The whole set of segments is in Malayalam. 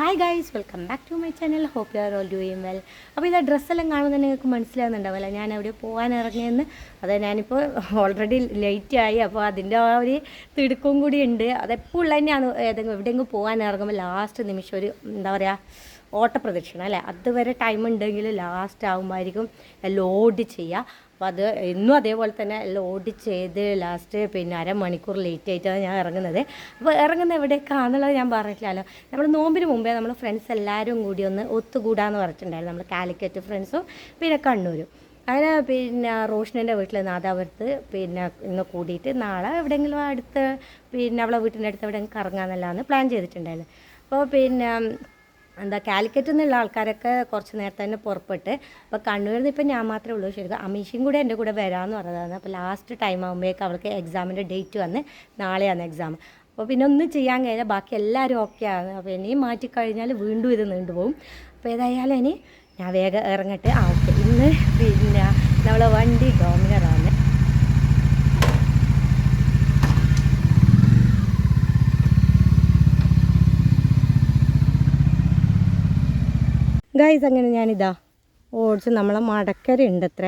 Hi guys welcome back to my channel hope you are all doing well അപ്പോൾ ഇത് ഡ്രസ്സെല്ലാം കാണുമ്പോൾ നിങ്ങൾക്ക് മനസ്സിലാകുന്നുണ്ടാവില്ല ഞാൻ അവിടെ പോകാൻ ഇറങ്ങിയെന്ന്. അത് ഞാനിപ്പോൾ ഓൾറെഡി ലേറ്റ് ആയി. അപ്പോൾ അതിന്റെ ആ ഒരു തിടുക്കവും കൂടി ഉണ്ട്. അതെപ്പോൾ ഉള്ള തന്നെയാണ്. ഏതെങ്കിലും എവിടെയെങ്കിലും പോകാൻ ഇറങ്ങുമ്പോൾ ലാസ്റ്റ് നിമിഷം ഒരു എന്താ പറയുക ഓട്ടപ്രദക്ഷിണം അല്ലേ? അതുവരെ ടൈം ഉണ്ടെങ്കിൽ ലാസ്റ്റ് ആകുമ്പോഴായിരിക്കും ലോഡ് ചെയ്യുക. അപ്പോൾ അത് ഇന്നും അതേപോലെ തന്നെ ലോഡ് ചെയ്ത് ലാസ്റ്റ് പിന്നെ അരമണിക്കൂർ ലേറ്റ് ആയിട്ടാണ് ഞാൻ ഇറങ്ങുന്നത്. അപ്പോൾ ഇറങ്ങുന്ന എവിടേക്കാണെന്നുള്ളത് ഞാൻ പറഞ്ഞിട്ടില്ലല്ലോ. നമ്മൾ നോമ്പിന് മുമ്പേ നമ്മൾ ഫ്രണ്ട്സ് എല്ലാവരും കൂടി ഒന്ന് ഒത്തുകൂടാന്ന് പറഞ്ഞിട്ടുണ്ടായിരുന്നു. നമ്മൾ കാലിക്കറ്റ് ഫ്രണ്ട്സും പിന്നെ കണ്ണൂരും. അങ്ങനെ പിന്നെ റോഷനന്റെ വീട്ടിൽ നാദാപുരത്ത് പിന്നെ ഇന്ന് കൂടിയിട്ട് നാളെ എവിടെയെങ്കിലും അടുത്ത് പിന്നെ അവളെ വീട്ടിന്റെ അടുത്ത് എവിടെയെങ്കിലും കറങ്ങാമെന്നല്ലാന്ന് പ്ലാൻ ചെയ്തിട്ടുണ്ടായിരുന്നു. അപ്പോൾ പിന്നെ എന്താ കാലിക്കറ്റ് നിന്നുള്ള ആൾക്കാരൊക്കെ കുറച്ച് നേരത്തെ തന്നെ പുറപ്പെട്ട് അപ്പോൾ കണ്ണൂരിൽ നിന്ന് ഇപ്പം ഞാൻ മാത്രമേ ഉള്ളൂ. ശരിക്കും അമീഷയും കൂടെ എന്റെ കൂടെ വരാമെന്ന് പറഞ്ഞതാണ്. അപ്പോൾ ലാസ്റ്റ് ടൈം ആകുമ്പോഴേക്ക് അവൾക്ക് എക്സാമിന്റെ ഡേറ്റ് വന്ന് നാളെയാണ് എക്സാം അപ്പോൾ പിന്നെ ഒന്നും ചെയ്യാൻ കഴിയില്ല. ബാക്കി എല്ലാവരും ഓക്കെയാണ് അപ്പോൾ ഇനിയും മാറ്റിക്കഴിഞ്ഞാൽ വീണ്ടും ഇത് നീണ്ടുപോകും അപ്പോൾ ഏതായാലും ഇനി ഞാൻ വേഗം ഇറങ്ങട്ടെ. ആ ഓക്കെ ഇന്ന് പിന്നെ നമ്മളെ വണ്ടി ഡോമിനറാണ് ഗൈസ് അങ്ങനെ ഞാനിതാ ഓടിച്ച് നമ്മളെ മടക്കര ഉണ്ട് അത്ര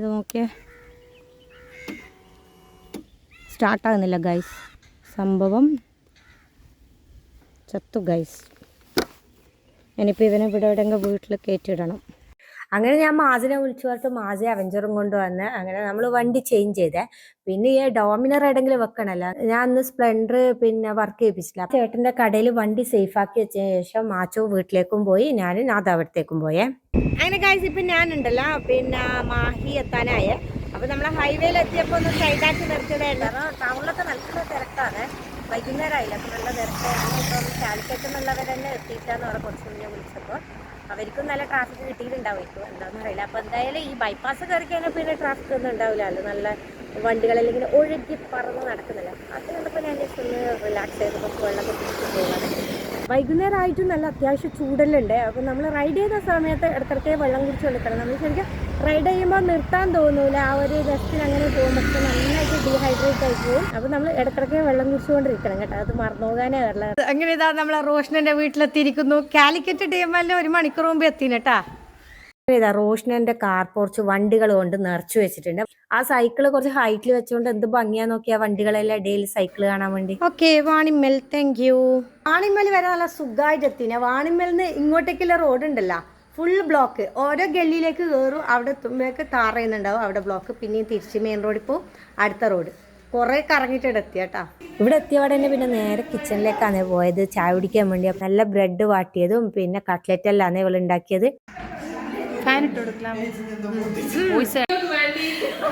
ഇത് നോക്കിയേ. സ്റ്റാർട്ടാകുന്നില്ല ഗൈസ് സംഭവം ചത്തു ഗൈസ് ഇനിയിപ്പോൾ ഇവനെ ഇവിടെ എവിടെയെങ്കിലും വീട്ടിൽ കയറ്റിയിടണം. അങ്ങനെ ഞാൻ മാസിനെ വിളിച്ചു പറഞ്ഞിട്ട് മാസി അവഞ്ചറും കൊണ്ടുവന്ന് അങ്ങനെ നമ്മൾ വണ്ടി ചേഞ്ച് ചെയ്തേ. പിന്നെ ഈ ഡോമിനർ ഏടെങ്കിലും വെക്കണല്ലോ? ഞാൻ അന്ന് സ്പ്ലെൻഡർ പിന്നെ വർക്ക് ചെയ്യിപ്പിച്ചില്ല. ചേട്ടന്റെ കടയിൽ വണ്ടി സേഫ് ആക്കി വെച്ചതിന് ശേഷം മാച്ചോ വീട്ടിലേക്കും പോയി. ഞാൻ നാദാപുരത്തേക്കും പോയേ. അങ്ങനെ കാഴ്ച ഇപ്പം ഞാനുണ്ടല്ലോ. പിന്നെ മാഹി എത്താനായ. അപ്പൊ നമ്മൾ ഹൈവേയിൽ എത്തിയപ്പോൾ ഒന്ന് സൈഡാക്കി നിർത്തിയതായിരുന്നു. ടൗണിലൊക്കെ നല്ല തിരക്കാണ്. വൈകുന്നേരമായില്ല അപ്പൊ നല്ല തിരക്കായിരുന്നു ഇപ്പം കാലിക്കറ്റ് എന്നുള്ളവർ തന്നെ എത്തിയിട്ടാന്ന് പറഞ്ഞ കുറച്ച് മുന്നേ വിളിച്ചപ്പോൾ അവർക്കും നല്ല ട്രാഫിക് കിട്ടിയിട്ടുണ്ടാവും. എന്താണെന്ന് അറിയില്ല. അപ്പോൾ എന്തായാലും ഈ ബൈപ്പാസ് കയറി കഴിഞ്ഞാൽ പിന്നെ ട്രാഫിക് ഒന്നും ഉണ്ടാവില്ലല്ലോ നല്ല വണ്ടികളെല്ലാം ഇങ്ങനെ ഒഴുകി പറന്ന് നടക്കുന്നില്ല. അത് കണ്ടപ്പോൾ ഞാൻ ജസ്റ്റ് ഒന്ന് റിലാക്സ് ചെയ്ത് കുറച്ച് വെള്ളം കുടിച്ചിട്ട് പോകാൻ വൈകുന്നേരം ആയിട്ടും നല്ല അത്യാവശ്യം ചൂടെല്ലുണ്ട്. അപ്പോൾ നമ്മൾ റൈഡ് ചെയ്ത സമയത്ത് ഇടയ്ക്കിടയ്ക്ക് വെള്ളം കുടിച്ച് കൊടുക്കണം നമ്മൾ ശരിക്കും റൈഡ് ചെയ്യുമ്പോൾ നിർത്താൻ തോന്നൂല. ആ ഒരു രസത്തിന് അങ്ങനെ പോകുമ്പോൾ നന്നായിട്ട് ഡീഹൈഡ്രേറ്റ് ആയി പോകും. അപ്പോൾ നമ്മൾ ഇടയ്ക്കിടയ്ക്ക് വെള്ളം കുടിച്ചുകൊണ്ടിരിക്കണം കേട്ടോ. അത് മറന്നു പോകാനേ വരില്ല. അങ്ങനെ ഇതാ നമ്മളെ റോഷനെ വീട്ടിലെത്തിയിരിക്കുന്നു. കാലിക്കറ്റ് ടീമെല്ലാം ഒരു മണിക്കൂർ മുമ്പ് എത്തിനട്ടാ ഇതാ റോഷനന്റെ കാർ പോർച്ച് വണ്ടികൾ കൊണ്ട് നിറച്ചു വെച്ചിട്ടുണ്ട്. ആ സൈക്കിൾ കുറച്ച് ഹൈറ്റിൽ വെച്ചുകൊണ്ട് എന്ത് ഭംഗിയാ നോക്കിയാ വണ്ടികളെല്ലാം ഇടയിൽ സൈക്കിൾ കാണാൻ വേണ്ടി. Okay Vanimmal thank you Vanimmal വരെ നല്ല സുഖമായിട്ട് എത്തിനെ. വാണിമ്മലിന്ന് ഇങ്ങോട്ടേക്കുള്ള റോഡ് ഉണ്ടല്ലോ ഫുൾ ബ്ലോക്ക് ഓരോ ഗല്ലിയിലേക്ക് കയറും അവിടെ എത്തുമ്പോഴേക്ക് താറയുന്നുണ്ടാവും ചെയ്യുന്നുണ്ടാവും അവിടെ ബ്ലോക്ക് പിന്നെയും തിരിച്ച് മെയിൻ റോഡിൽ പോകും അടുത്ത റോഡ് കുറെ കറങ്ങിട്ട് ഇവിടെ എത്തി കേട്ടാ ഇവിടെ എത്തിയവിടെ തന്നെ പിന്നെ നേരെ കിച്ചണിലേക്കാണ് പോയത് ചായ കുടിക്കാൻ വേണ്ടി. നല്ല ബ്രെഡ് വാട്ടിയതും പിന്നെ കട്ട്ലറ്റ് എല്ലാം ഇവൾ ഉണ്ടാക്കിയത്.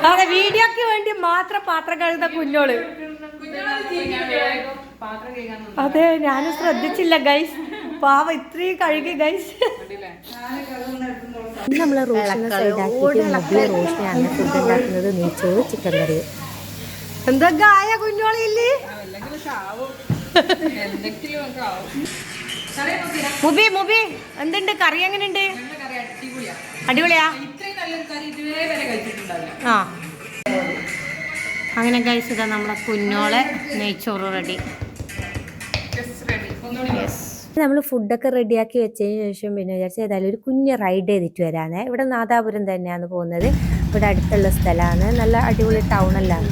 അതെ വീഡിയോക്ക് വേണ്ടി മാത്രം പാത്രം കഴുകുന്ന കുഞ്ഞോൾ. അതെ ഞാൻ ശ്രദ്ധിച്ചില്ല ഗൈസ് പാവ ഇത്രയും കഴുകി ഗൈസ് നമ്മൾ റോഷനെ റോഷിനെയാണ് ഫുഡ് ഉണ്ടാക്കുന്നത് നെയ്ച്ചോറ് ചിക്കൻ കറി എന്തൊക്കെ ഗായ കുഞ്ഞോളില്ലേ മുബി മുബി. എന്തുണ്ട്? കറി എങ്ങനെയുണ്ട് അടിപൊളിയാ. ആ അങ്ങനെ കഴിച്ചതാ നമ്മുടെ കുഞ്ഞോളെ നെയ്ച്ചോറ് റെഡി. നമ്മൾ ഫുഡൊക്കെ റെഡിയാക്കി വെച്ചതിന് ശേഷം പിന്നെ വിചാരിച്ച ഏതായാലും ഒരു കുഞ്ഞ് റൈഡ് ചെയ്തിട്ട് വരാനേ ഇവിടെ നാദാപുരം തന്നെയാണ് പോകുന്നത്. ഇവിടെ അടുത്തുള്ള സ്ഥലമാണ്. നല്ല അടിപൊളി ടൗണെല്ലാം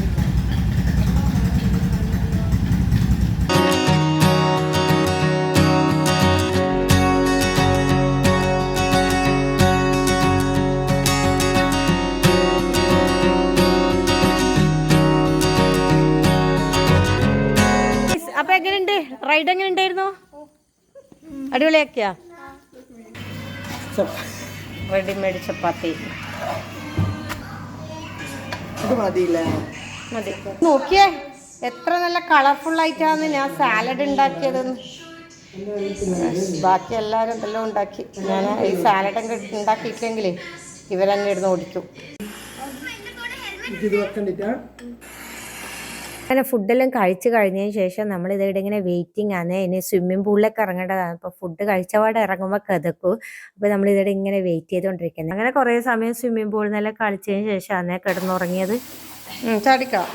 റൈഡ് എങ്ങനെ ഉണ്ടായിരുന്നു? അടിപൊളിയാക്കിയാ? റെഡിമേഡ് ചപ്പാത്തി മതി. നോക്കിയേ എത്ര നല്ല കളർഫുൾ ആയിട്ടാണ് ഞാൻ സാലഡ് ഉണ്ടാക്കിയത്. ബാക്കി എല്ലാവരും എന്തെല്ലാം ഉണ്ടാക്കി. ഞാൻ ഈ സാലഡ് ഉണ്ടാക്കിയിട്ടില്ലെങ്കിൽ ഇവരെന്നെ ഇരുന്ന് ഓടിക്കും. അങ്ങനെ ഫുഡെല്ലാം കഴിച്ചു കഴിഞ്ഞതിന് ശേഷം നമ്മൾ ഇതിവിടെ ഇങ്ങനെ വെയിറ്റിംഗ് ആണ്. ഇനി സ്വിമ്മിംഗ് പൂളിലേക്ക് ഇറങ്ങേണ്ടതാണ്. അപ്പൊ ഫുഡ് കഴിച്ചപാട് ഇറങ്ങുമ്പോൾ കിതക്കും. അപ്പോൾ നമ്മൾ ഇതിവിടെ ഇങ്ങനെ വെയിറ്റ് ചെയ്തോണ്ടിരിക്കുന്നത് അങ്ങനെ കുറേ സമയം സ്വിമ്മിംഗ് പൂളിൽ നിന്നെല്ലാം കളിച്ചതിന് ശേഷമാണ് കിടന്നുറങ്ങിയത്. ചാടിക്കാം.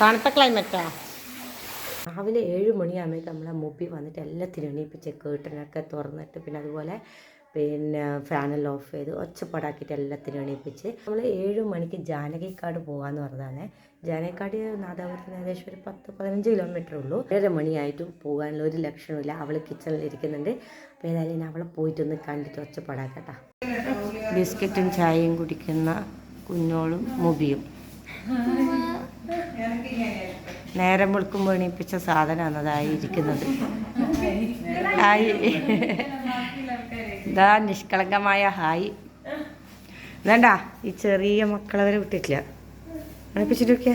തണുത്ത ക്ലൈമറ്റാ രാവിലെ ഏഴ് മണിയാകുമ്പോഴേക്കും നമ്മളെ മുബി വന്നിട്ട് എല്ലാത്തിനും എണീപ്പിച്ച് കേട്ടനൊക്കെ തുറന്നിട്ട് പിന്നെ അതുപോലെ പിന്നെ ഫാനെല്ലാം ഓഫ് ചെയ്ത് ഒച്ചപ്പാടാക്കിയിട്ട് എല്ലാത്തിനും എണീപ്പിച്ച് നമ്മൾ ഏഴ് മണിക്ക് ജാനകിക്കാട് പോകാമെന്ന് പറഞ്ഞതാണ്. ജാനകിക്കാട് നാദാപുരത്തിന് ഏകദേശം ഒരു പത്ത് പതിനഞ്ച് കിലോമീറ്റർ ഉള്ളൂ. ഏഴര മണിയായിട്ടും പോകാനുള്ള ഒരു ലക്ഷണമില്ല. അവൾ കിച്ചണിൽ ഇരിക്കുന്നുണ്ട്. അപ്പോൾ ഏതായാലും അവളെ പോയിട്ടൊന്ന് കണ്ടിട്ട് ഒച്ചപ്പാടാക്കട്ടാ. ബിസ്ക്കറ്റും ചായയും കുടിക്കുന്ന കുഞ്ഞോളും മുബിയും. നേരം വെളുക്കുമ്പോൾ എണീപ്പിച്ച സാധനമാണ് അതായി ഇരിക്കുന്നത് ഹായ്. ഇതാ നിഷ്കളങ്കമായ ഹായ്. വേണ്ട ഈ ചെറിയ മക്കളെ വരെ വിട്ടിട്ടില്ല. എണീപ്പിച്ചിട്ടൊക്കെ.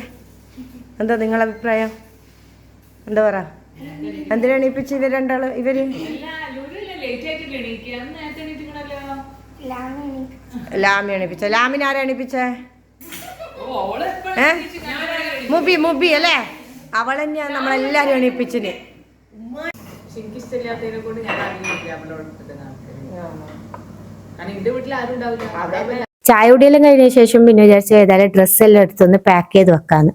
എന്താ നിങ്ങളെ അഭിപ്രായം? എന്താ പറ? എന്തിനാ എണീപ്പിച്ച് ഇവർ രണ്ടാൾ ഇവർ? ലാമി എണീപ്പിച്ച? ലാമിനെ ആരാ എണീപ്പിച്ചേ? മുബി മുബി അല്ലേ? അവൾ തന്നെയാണ് നമ്മളെല്ലാരും എണീപ്പിച്ചിന്. എനിക്കിഷ്ടമില്ലാത്തതിനെ കൊണ്ട് ഞാൻ ആരെങ്കിലും അവളോട് കാരണം എന്റെ വീട്ടിൽ ആരും ഉണ്ടാവില്ല. ചായ കുടിയെല്ലാം കഴിഞ്ഞ ശേഷം പിന്നെ വിചാരിച്ചു ഏതായാലും ഡ്രസ്സെല്ലാം എടുത്തൊന്ന് പാക്ക് ചെയ്ത് വെക്കാന്ന്.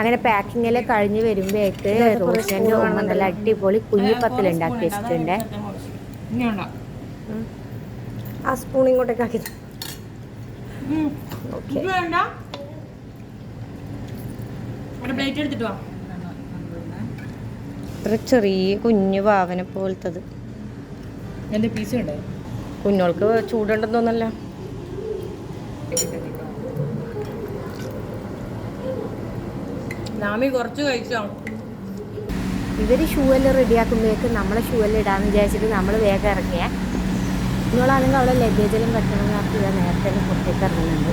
അങ്ങനെ പാക്കിംഗ് എല്ലാം കഴിഞ്ഞ് വരുമ്പോഴേക്ക് റോഷന്റെ നല്ല അടിപൊളി കുഞ്ഞിപ്പത്തിൽ ഉണ്ടാക്കി വെച്ചിട്ടുണ്ട് ആ സ്പൂൺ ഇങ്ങോട്ടേക്ക് ആക്കി ഓക്കെ ഇത്ര ചെറിയ കുഞ്ഞു ഭാവന പോലത്തത്. കുഞ്ഞോൾക്ക് ചൂടുണ്ടെന്ന് തോന്നല്ല. ഇവർ ഇവർ ഷൂ എല്ലാം റെഡിയാക്കുമ്പോഴേക്ക് നമ്മളെ ഷൂ എല്ലാം ഇടാന്ന് വിചാരിച്ചിട്ട് നമ്മൾ വേഗം ഇറങ്ങിയ. നിങ്ങളാണെങ്കിൽ അവിടെ ലഗേജിലും എല്ലാം കെട്ടണമെന്ന് പറഞ്ഞിട്ട് നേരത്തെ പുറത്തേക്ക് ഇറങ്ങുന്നുണ്ട്.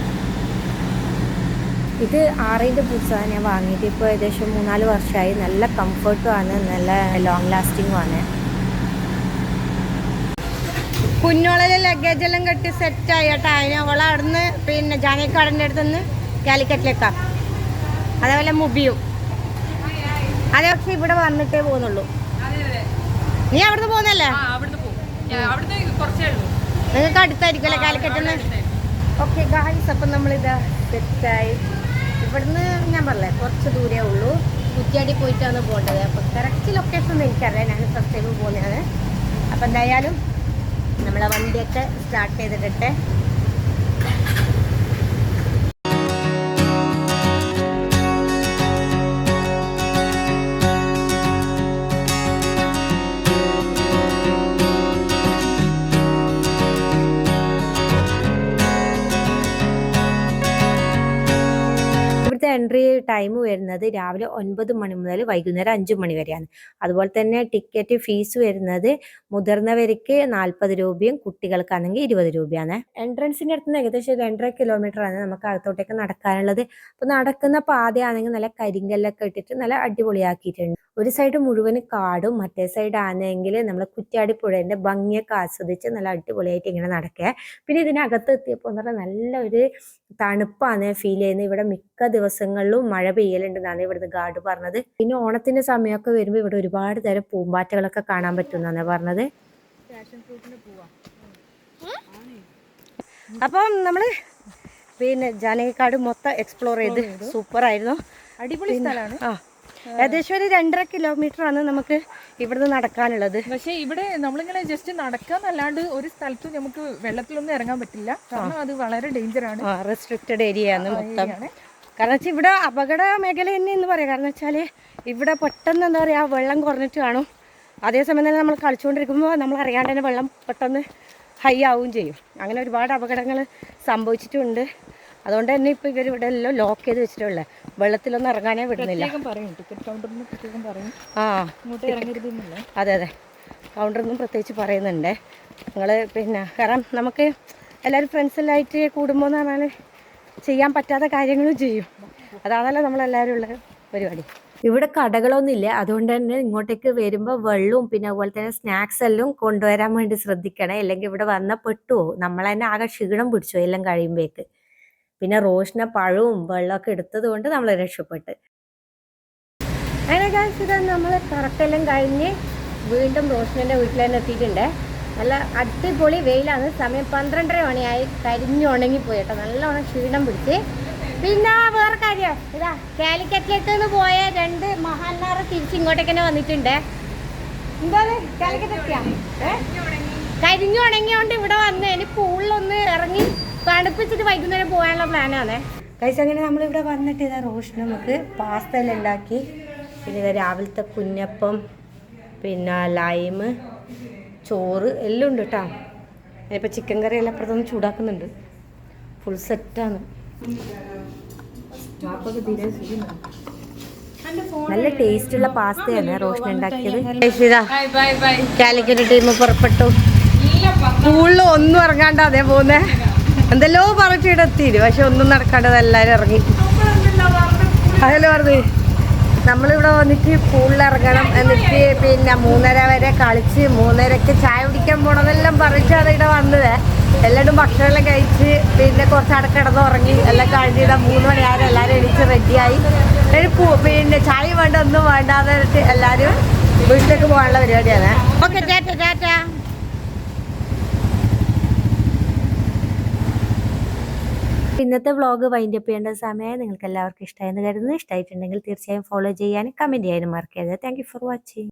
ഇത് ആറിന്റെ ബുക്സാണ് ഞാൻ വാങ്ങിയിട്ട് ഇപ്പോൾ ഏകദേശം മൂന്നാൽ വർഷമായി. നല്ല കംഫർട്ടും ആണ്. നല്ല ലോങ് ലാസ്റ്റിങ്ങും ആണ്. കുഞ്ഞോളെ ലഗേജ് എല്ലാം കെട്ടി സെറ്റായി കേട്ടോ അതിന് അവൾ അവിടുന്ന് പിന്നെ ജാനക്കാടന്റെ അടുത്ത് നിന്ന് കാലിക്കറ്റിലേക്കാണ് അതേപോലെ മുബിയും. അതെ പക്ഷെ ഇവിടെ വന്നിട്ടേ പോകുന്നുള്ളൂ. നീ അവിടുന്ന് പോകുന്നല്ലേ അവിടുന്ന് കുറച്ചേ ഉള്ളൂ. നിങ്ങൾക്ക് അടുത്തായിരിക്കുമല്ലേ കാലിക്കറ്റിന്ന് ഓക്കെ ഗായ്സ് അപ്പം നമ്മളിതാ സെറ്റായി. ഇവിടുന്ന് ഞാൻ പറഞ്ഞേ കുറച്ച് ദൂരേ ഉള്ളൂ. കുറ്റിയാടി പോയിട്ടാണ് പോകേണ്ടത്. അപ്പം കറക്റ്റ് ലൊക്കേഷൻ ഒന്നും എനിക്കറിയാം. ഞാൻ ഫസ്റ്റ് ടൈം പോകുന്നതാണ്. അപ്പം എന്തായാലും നമ്മളെ വണ്ടിയൊക്കെ സ്റ്റാർട്ട് ചെയ്തിട്ടെ ടൈം വരുന്നത് രാവിലെ ഒൻപത് മണി മുതൽ വൈകുന്നേരം അഞ്ച് മണി വരെയാണ്. അതുപോലെ തന്നെ ടിക്കറ്റ് ഫീസ് വരുന്നത് മുതിർന്നവർക്ക് നാൽപ്പത് രൂപയും കുട്ടികൾക്കാണെങ്കിൽ ഇരുപത് രൂപയാണ്. എൻട്രൻസിന്റെ അടുത്ത് നിന്ന് ഏകദേശം രണ്ടര കിലോമീറ്റർ ആണ് നമുക്ക് അകത്തോട്ടേക്ക് നടക്കാനുള്ളത്. അപ്പൊ നടക്കുന്ന പാതയാണെങ്കിൽ നല്ല കരിങ്കല്ലൊക്കെ ഇട്ടിട്ട് നല്ല അടിപൊളിയാക്കിയിട്ടുണ്ട്. ഒരു സൈഡ് മുഴുവൻ കാടും മറ്റേ സൈഡ് ആണെങ്കിൽ നമ്മൾ കുറ്റ്യാടി പുഴേന്റെ ഭംഗിയൊക്കെ ആസ്വദിച്ച് നല്ല അടിപൊളിയായിട്ട് ഇങ്ങനെ നടക്കുക. പിന്നെ ഇതിനകത്ത് എത്തിയപ്പോൾ എന്ന് പറഞ്ഞാൽ നല്ലൊരു തണുപ്പാണ് ഫീൽ ചെയ്യുന്നത് ഇവിടെ മിക്ക ദിവസങ്ങളിലും മഴ പെയ്യലുണ്ടെന്നാണ് ഇവിടുന്ന് ഗാർഡ് പറഞ്ഞത്. പിന്നെ ഓണത്തിന്റെ സമയമൊക്കെ വരുമ്പോൾ ഇവിടെ ഒരുപാട് തരം പൂമ്പാറ്റകളൊക്കെ കാണാൻ പറ്റുമെന്നാണ് പറഞ്ഞത്. അപ്പം നമ്മൾ പിന്നെ ജാനകിക്കാട് മൊത്തം എക്സ്പ്ലോർ ചെയ്ത് സൂപ്പർ ആയിരുന്നു അടിപൊളി സ്ഥലമാണ്. ആ. ഏകദേശം ഒരു രണ്ടര കിലോമീറ്റർ ആണ് നമുക്ക് ഇവിടുന്ന് നടക്കാനുള്ളത്. പക്ഷേ ഇവിടെ നമ്മളിങ്ങനെ ജസ്റ്റ് നടക്കാന്നല്ലാണ്ട് ഒരു സ്ഥലത്തും നമുക്ക് വെള്ളത്തിലൊന്നും ഇറങ്ങാൻ പറ്റില്ല. കാരണം അത് വളരെ ഡേഞ്ചർ ആണ്. റെസ്ട്രിക്റ്റഡ് ഏരിയ ആണ് മൊത്തം. കാരണം വെച്ചാൽ ഇവിടെ അപകട മേഖല തന്നെ എന്ന് പറയാം. കാരണം വെച്ചാൽ ഇവിടെ പെട്ടെന്ന് എന്താ പറയുക വെള്ളം കുറഞ്ഞിട്ട് കാണും. അതേസമയം തന്നെ നമ്മൾ കളിച്ചുകൊണ്ടിരിക്കുമ്പോൾ നമ്മൾ അറിയാണ്ട് തന്നെ വെള്ളം പെട്ടെന്ന് ഹൈ ആവുകയും ചെയ്യും. അങ്ങനെ ഒരുപാട് അപകടങ്ങൾ സംഭവിച്ചിട്ടുണ്ട്. അതുകൊണ്ട് തന്നെ ഇപ്പോൾ ഇവർ ഇവിടെ എല്ലാം ലോക്ക് ചെയ്ത് വെച്ചിട്ടുള്ളത് വെള്ളത്തിലൊന്നും ഇറങ്ങാനേ വിടുന്നില്ല. ആ അതെ അതെ. കൗണ്ടറൊന്നും പ്രത്യേകിച്ച് പറയുന്നുണ്ട്. നിങ്ങൾ പിന്നെ കാരണം നമുക്ക് എല്ലാവരും ഫ്രണ്ട്സെല്ലായിട്ട് കൂടുമ്പോൾ എന്ന് പറഞ്ഞാൽ ചെയ്യാൻ പറ്റാത്ത കാര്യങ്ങളും ചെയ്യും. അതാണല്ലോ നമ്മളെല്ലാവരും ഉള്ള പരിപാടി. ഇവിടെ കടകളൊന്നുമില്ല അതുകൊണ്ട് തന്നെ ഇങ്ങോട്ടേക്ക് വരുമ്പോൾ വെള്ളവും പിന്നെ അതുപോലെ തന്നെ സ്നാക്സ് എല്ലാം കൊണ്ടുവരാൻ വേണ്ടി ശ്രദ്ധിക്കണേ. അല്ലെങ്കിൽ ഇവിടെ വന്നാൽ പെട്ടുപോകും. നമ്മൾ തന്നെ ആകെ ക്ഷീണം പിടിച്ചു എല്ലാം കഴിയുമ്പോഴേക്ക് പിന്നെ റോഷിന പഴവും വെള്ളമൊക്കെ എടുത്തത് കൊണ്ട് നമ്മൾ രക്ഷപ്പെട്ട്. അങ്ങനെ കാണിച്ചത് നമ്മൾ കറക്റ്റെല്ലാം കഴിഞ്ഞ് വീണ്ടും റോഷിനെ വീട്ടിൽ തന്നെ എത്തിയിട്ടുണ്ട്. നല്ല അടിപൊളി വെയിലാണ്. സമയം പന്ത്രണ്ടര മണിയായി. കരിഞ്ഞു ഉണങ്ങിപ്പോയി കേട്ടോ. നല്ലോണം ക്ഷീണം പിടിച്ച്. പിന്നെ വേറെ കാര്യം. ഇതാ കാലിക്കറ്റിലേക്ക് നിന്ന് പോയ രണ്ട് മഹാന്മാർ തിരിച്ച് ഇങ്ങോട്ടേക്ക് തന്നെ വന്നിട്ടുണ്ട്. എന്താണ്? കാലിക്കറ്റ്? കരിഞ്ഞു ഉണങ്ങിയോണ്ട് ഇവിടെ വന്ന് ഇനി പൂളിലൊന്ന് ഇറങ്ങി തണുപ്പിച്ചിട്ട് വൈകുന്നേരം പോകാനുള്ള പ്ലാനാണേ. കഴിച്ച് അങ്ങനെ നമ്മളിവിടെ വന്നിട്ട് ഇതാ റോഷൻ നമുക്ക് പാസ്ത എല്ലാം ഉണ്ടാക്കി. പിന്നെ ഇതാ രാവിലത്തെ കുഞ്ഞപ്പം പിന്നെ ലൈമ് ചോറ് എല്ലാം ഉണ്ട് കേട്ടോ ഇപ്പം ചിക്കൻ കറി എല്ലാം അപ്പുറത്തൊന്ന് ചൂടാക്കുന്നുണ്ട്. ഫുൾ സെറ്റാണ് നല്ല ടേസ്റ്റ് ടേസ്റ്റുള്ള പാസ്തയാണ് റോഷൻ ഉണ്ടാക്കിയത്. കാലിക്കറ്റ് ടീം പുറപ്പെട്ടു. സ്കൂളിൽ ഒന്നും ഇറങ്ങാണ്ട് അതേ പോന്നെ എന്തെല്ലോ പറഞ്ഞിട്ട് ഇവിടെ എത്തിയില്ല? പക്ഷെ ഒന്നും നടക്കാണ്ടത് എല്ലാവരും ഇറങ്ങി. അതല്ലേ പറഞ്ഞു? നമ്മളിവിടെ വന്നിട്ട് പൂളിൽ ഇറങ്ങണം എന്നിട്ട് പിന്നെ മൂന്നര വരെ കളിച്ച് മൂന്നരക്ക് ചായ കുടിക്കാൻ പോണതെല്ലാം പറഞ്ഞിട്ടാണ് ഇവിടെ വന്നത്. എല്ലാവരും ഭക്ഷണമെല്ലാം കഴിച്ച് പിന്നെ കുറച്ച് അവിടെ കിടന്ന് ഉറങ്ങി എല്ലാം കഴിഞ്ഞിട്ട് മൂന്ന് മണിയായാലും എല്ലാവരും എണീച്ച് റെഡിയായി പിന്നെ ചായ വേണ്ട ഒന്നും വേണ്ടാതെ എല്ലാവരും വീട്ടിലേക്ക് പോകാനുള്ള പരിപാടിയാണ്. ഓക്കെ ടാറ്റ ടാറ്റ ഇന്നത്തെ വ്ളോഗ് വൈൻഡ് അപ്പ് ചെയ്യേണ്ട സമയം നിങ്ങൾക്ക് എല്ലാവർക്കും ഇഷ്ടമായെന്ന് കരുതുന്നു. ഇഷ്ടമായിട്ടുണ്ടെങ്കിൽ തീർച്ചയായും ഫോളോ ചെയ്യാനും കമന്റ് ചെയ്യാനും മറക്കരുത്. Thank for watching